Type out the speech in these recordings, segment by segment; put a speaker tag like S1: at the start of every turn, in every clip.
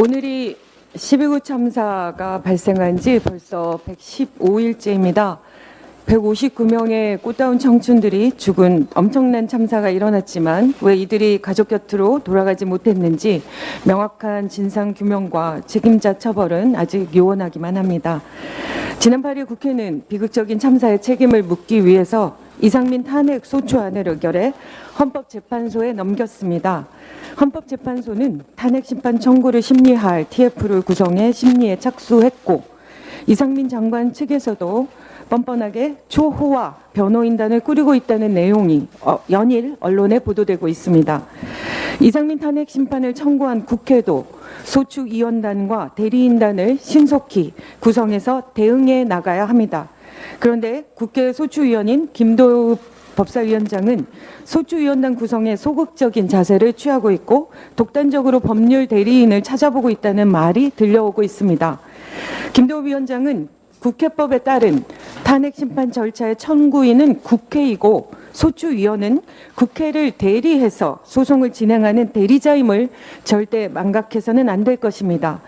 S1: 오늘이 12구 참사가 발생한 지 벌써 115일째입니다. 159명의 꽃다운 청춘들이 죽은 엄청난 참사가 일어났지만 왜 이들이 가족 곁으로 돌아가지 못했는지 명확한 진상 규명과 책임자 처벌은 아직 요원하기만 합니다. 지난 8일 국회는 비극적인 참사의 책임을 묻기 위해서 이상민 탄핵 소추안을 의결해 헌법재판소에 넘겼습니다. 헌법재판소는 탄핵 심판 청구를 심리할 TF를 구성해 심리에 착수했고 이상민 장관 측에서도 뻔뻔하게 초호화 변호인단을 꾸리고 있다는 내용이 어, 연일 언론에 보도되고 있습니다. 이상민 탄핵 심판을 청구한 국회도 소추위원단과 대리인단을 신속히 구성해서 대응해 나가야 합니다. 그런데 국회 소추위원인 김도읍 법사위원장은 소추위원단 구성에 소극적인 자세를 취하고 있고 독단적으로 법률 대리인을 찾아보고 있다는 말이 들려오고 있습니다. 김도읍 위원장은 국회법에 따른 탄핵 심판 절차의 청구인은 국회이고 소추위원은 국회를 대리해서 소송을 진행하는 대리자임을 절대 망각해서는 안 될 것입니다.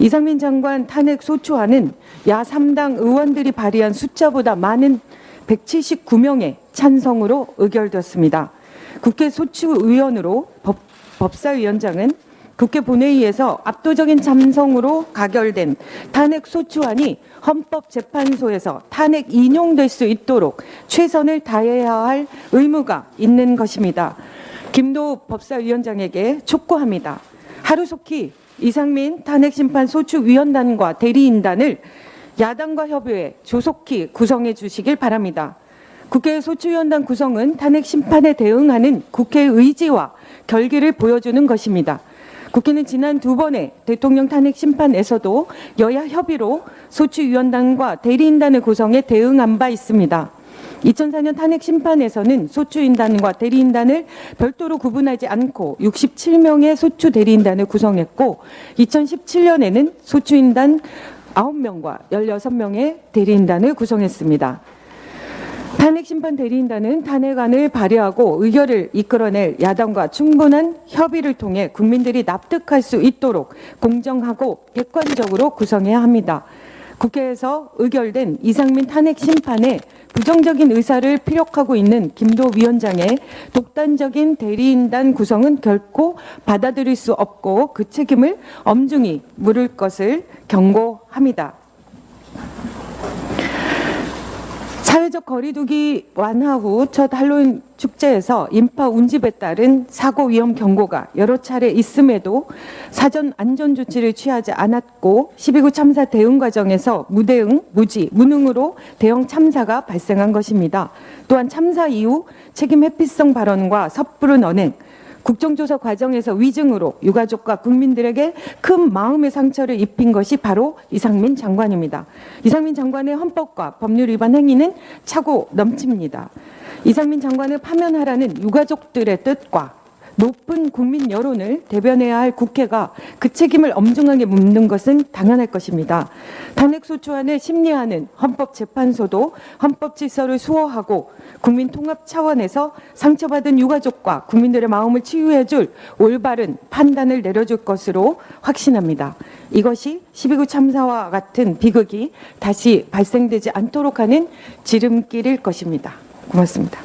S1: 이상민 장관 탄핵 소추안은 야 3당 의원들이 발의한 숫자보다 많은 179명의 찬성으로 의결되었습니다. 국회 소추위원으로 법, 법사위원장은 국회 본회의에서 압도적인 찬성으로 가결된 탄핵 소추안이 헌법재판소에서 탄핵 인용될 수 있도록 최선을 다해야 할 의무가 있는 것입니다. 김도 법사위원장에게 촉구합니다. 하루속히 이상민 탄핵심판 소추위원단과 대리인단을 야당과 협의해 조속히 구성해 주시길 바랍니다. 국회 소추위원단 구성은 탄핵 심판에 대응하는 국회의 의지와 결기를 보여주는 것입니다. 국회는 지난 두 번의 대통령 탄핵 심판에서도 여야 협의로 소추위원단과 대리인단을 구성해 대응한 바 있습니다. 2004년 탄핵 심판에서는 소추인단과 대리인단을 별도로 구분하지 않고 67명의 소추 대리인단을 구성했고 2017년에는 소추인단 9명과 16명의 대리인단을 구성했습니다. 탄핵 심판 대리인단은 탄핵안을 발의하고 의결을 이끌어낼 야당과 충분한 협의를 통해 국민들이 납득할 수 있도록 공정하고 객관적으로 구성해야 합니다. 국회에서 의결된 이상민 탄핵 심판에 부정적인 의사를 피력하고 있는 김도 위원장의 독단적인 대리인단 구성은 결코 받아들일 수 없고 그 책임을 엄중히 물을 것을 경고합니다. 사회적 거리두기 완화 후 첫 할로윈 축제에서 인파 운집에 따른 사고 위험 경고가 여러 차례 있음에도 사전 안전 조치를 취하지 않았고 12구 참사 대응 과정에서 무대응, 무지, 무능으로 대형 참사가 발생한 것입니다. 또한 참사 이후 책임 회피성 발언과 섣부른 언행, 국정조사 과정에서 위증으로 유가족과 국민들에게 큰 마음의 상처를 입힌 것이 바로 이상민 장관입니다. 이상민 장관의 헌법과 법률 위반 행위는 차고 넘칩니다. 이상민 장관을 파면하라는 유가족들의 뜻과 높은 국민 여론을 대변해야 할 국회가 그 책임을 엄중하게 묻는 것은 당연할 것입니다. 탄핵소추안을 심리하는 헌법재판소도 헌법 질서를 수호하고 국민 통합 차원에서 상처받은 유가족과 국민들의 마음을 치유해 줄 올바른 판단을 내려줄 것으로 확신합니다. 이것이 12구 참사와 같은 비극이 다시 발생되지 않도록 하는 지름길일 것입니다. 고맙습니다.